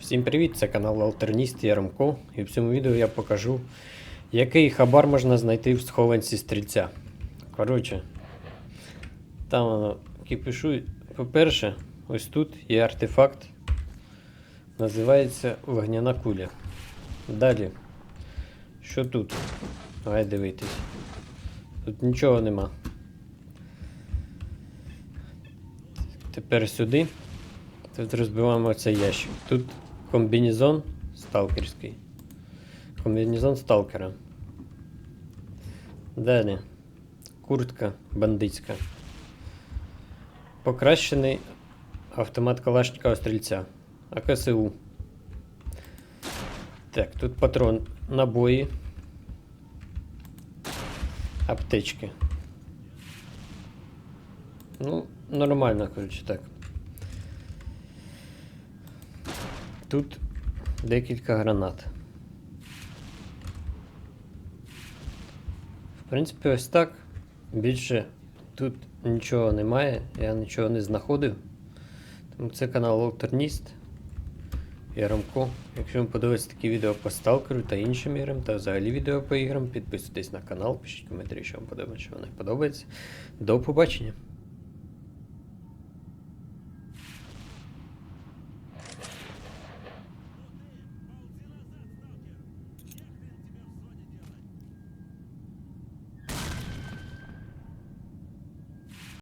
Всім привіт! Це канал Алтерніст Яромко. І в цьому відео я покажу, який хабар можна знайти в схованці стрільця. Коротше, там воно кипішує. По-перше, ось тут є артефакт. Називається вогняна куля. Далі. Що тут? Давай дивитись. Тут нічого нема. Тепер сюди. Тут розбиваємо цей ящик. Тут комбінезон сталкерський. Комбінезон сталкера. Далі. Куртка бандитська. Покращений автомат Калашникова стрільця. АКСУ. Так, тут патрон набої. Аптечки. Ну, нормально, коротше, так. Тут декілька гранат. В принципі, ось так. Більше тут нічого немає, я нічого не знаходив. Тому це канал Алтерніст. Я Ромко. Якщо вам подобаються такі відео по сталкеру та іншим іграм, та взагалі відео по іграм, підписуйтесь на канал, пишіть коментарі, що вам подобається, що вам не подобається. До побачення!